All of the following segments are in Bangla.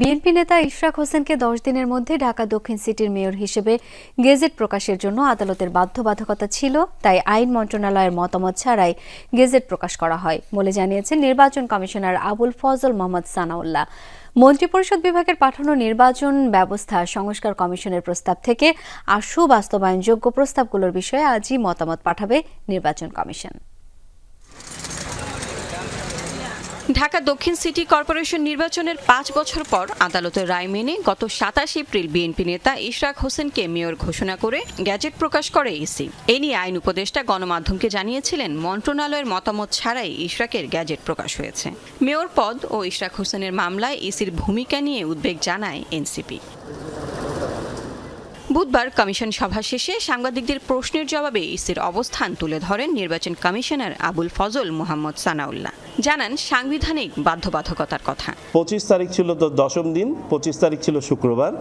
বিএনপি নেতা ইশরাক হোসেনকে দশ দিনের মধ্যে ঢাকা দক্ষিণ সিটির মেয়র হিসেবে গেজেট প্রকাশের জন্য আদালতের বাধ্যবাধকতা ছিল, তাই আইন মন্ত্রণালয়ের মতামত ছাড়াই গেজেট প্রকাশ করা হয় বলে জানিয়েছেন নির্বাচন কমিশনার আবুল ফজল মোহাম্মদ সানাউল্লাহ। মন্ত্রিপরিষদ বিভাগের পাঠানো নির্বাচন ব্যবস্থা সংস্কার কমিশনের প্রস্তাব থেকে আশু বাস্তবায়নযোগ্য প্রস্তাবগুলোর বিষয়ে আজই মতামত পাঠাবে নির্বাচন কমিশন। ঢাকা দক্ষিণ সিটি কর্পোরেশন নির্বাচনের পাঁচ বছর পর আদালতের রায় মেনে গত সাতাশ এপ্রিল বিএনপি নেতা ইশরাক হোসেনকে মেয়র ঘোষণা করে গ্যাজেট প্রকাশ করে ইসি এ নিয়ে আইন উপদেষ্টা গণমাধ্যমকে জানিয়েছিলেন, মন্ত্রণালয়ের মতামত ছাড়াই ইশরাকের গ্যাজেট প্রকাশ হয়েছে। মেয়র পদ ও ইশরাক হোসেনের মামলায় ইসির ভূমিকা নিয়ে উদ্বেগ জানায় এনসিপি। বুধবার কমিশন সভা শেষে সাংবাদিকদের প্রশ্নের জবাবে ইসির অবস্থান তুলে ধরেন নির্বাচন কমিশনার আবুল ফজল মোহাম্মদ সানাউল্লাহ। জানান, সাংবিধানিক বাধ্যবাধকতার কথা। পঁচিশ তারিখ ছিল তো দশম দিন, পঁচিশ তারিখ ছিল শুক্রবার।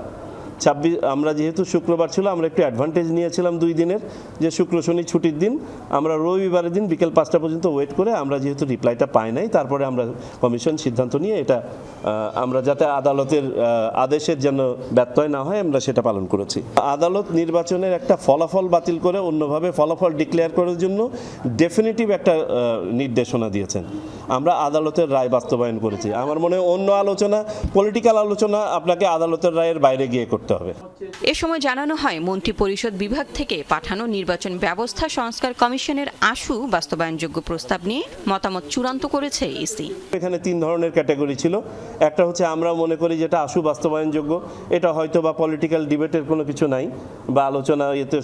ছাব্বিশ, আমরা যেহেতু শুক্রবার ছিল, আমরা একটু অ্যাডভান্টেজ নিয়েছিলাম দুই দিনের, যে শুক্র শনি ছুটির দিন, আমরা রবিবারের দিন বিকেল পাঁচটা পর্যন্ত ওয়েট করে আমরা যেহেতু রিপ্লাইটা পাই নাই, তারপরে আমরা কমিশন সিদ্ধান্ত নিয়ে এটা আমরা যাতে আদালতের আদেশের যেন ব্যত্যয় না হয়, আমরা সেটা পালন করেছি। আদালত নির্বাচনের একটা ফলাফল বাতিল করে অন্যভাবে ফলাফল ডিক্লেয়ার করার জন্য ডেফিনেটিভ একটা নির্দেশনা দিয়েছেন। আমরা আদালতের রায় বাস্তবায়ন করেছি। আমার মনে হয় অন্য আলোচনা পলিটিক্যাল আলোচনা আপনাকে আদালতের রায়ের বাইরে গিয়ে করতে হবে। এ সময় জানানো হয় মন্ত্রিপরিষদ বিভাগ থেকে পাঠানো নির্বাচন ব্যবস্থা সংস্কার কমিশনের আশু বাস্তবায়নযোগ্য প্রস্তাব নিয়ে মতামত চূড়ান্ত করেছে ইসি। এখানে তিন ধরনের ক্যাটাগরি ছিল। একটা হচ্ছে আমরা মনে করি যেটা আশু বাস্তবায়নযোগ্য এটা হয়তো বা পলিটিক্যাল ডিবেটের কোনো কিছু নাই বা আলোচনা এতে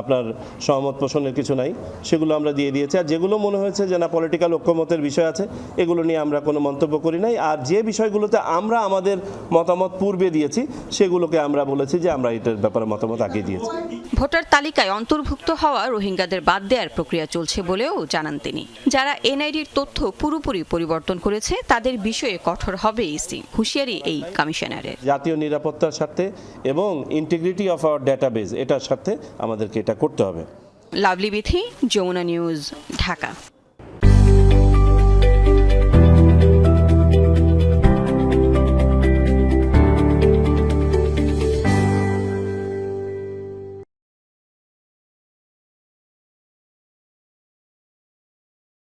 আপনার সহমত পোষণের কিছু নাই সেগুলো আমরা দিয়ে দিয়েছি। আর যেগুলো মনে হয়েছে যে না পলিটিক্যাল ঐক্যমতের বিষয় আছে এগুলো নিয়ে আমরা কোনো মন্তব্য করি নাই। আর যে বিষয়গুলোতে আমরা আমাদের মতামত পূর্বে দিয়েছি সেগুলোকে আমরা বলেছি যে আমরা এটার ব্যাপারে মতামত আগে দিয়েছি। ভোটার তালিকায় অন্তর্ভুক্ত হওয়া রোহিঙ্গাদের বাদ দেওয়ার প্রক্রিয়া চলছে বলেও জানান তিনি। যারা এনআইডির তথ্য পুরোপুরি পরিবর্তন করেছে তাদের বিষয়ে কঠোর হবে ইসি। হুঁশিয়ারি এই কমিশনারের। জাতীয় নিরাপত্তার স্বার্থে এবং ইন্টিগ্রিটি অফ আওয়ার ডেটাবেজ এটার স্বার্থে আমাদেরকে এটা করতে হবে। লাভলি বিথি যমুনা নিউজ ঢাকা।